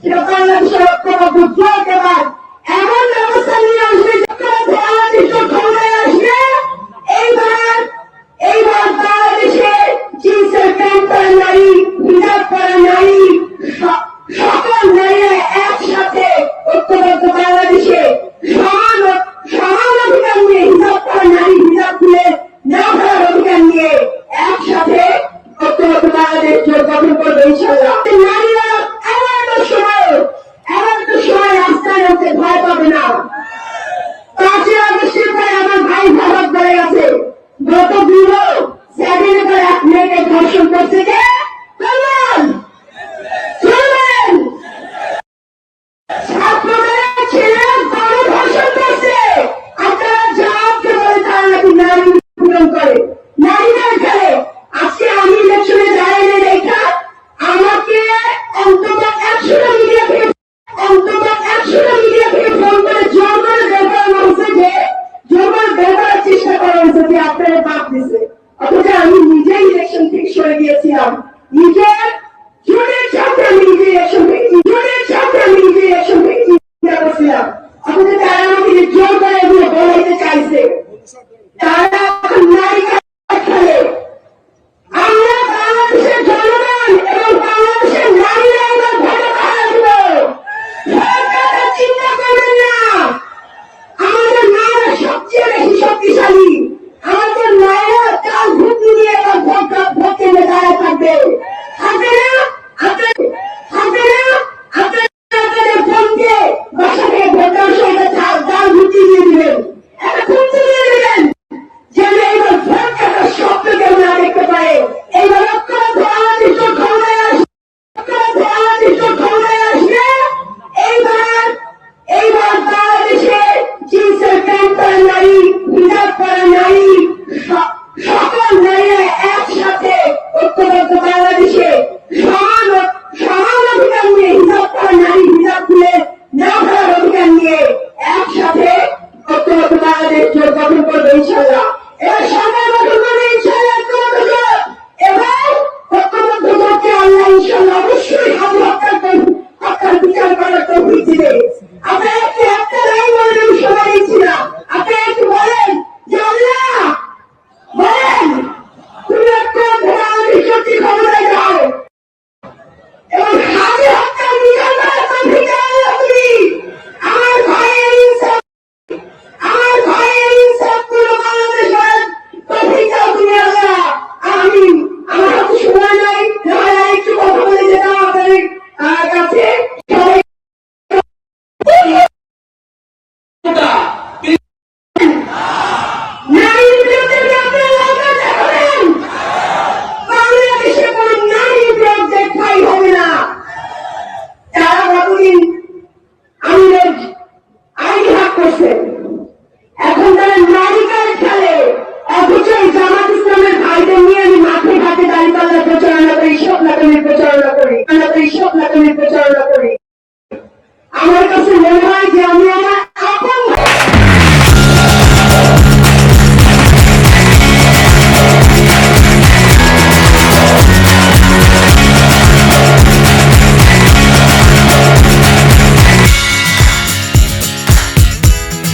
que a Bahia já estava do একশোটা media থেকে অন্তত একশোটা মিডিয়া থেকে ফোন করে জোর করে বের করানো চেষ্টা করা হয়েছে যে আপনারা বাদ দিছে বিষয়টা এর সাথে প্রচারণা করি, আমরা তো ঈশ্বর নাটনের প্রচারণা করি। আমার কাছে মনে হয় যে আমি আমার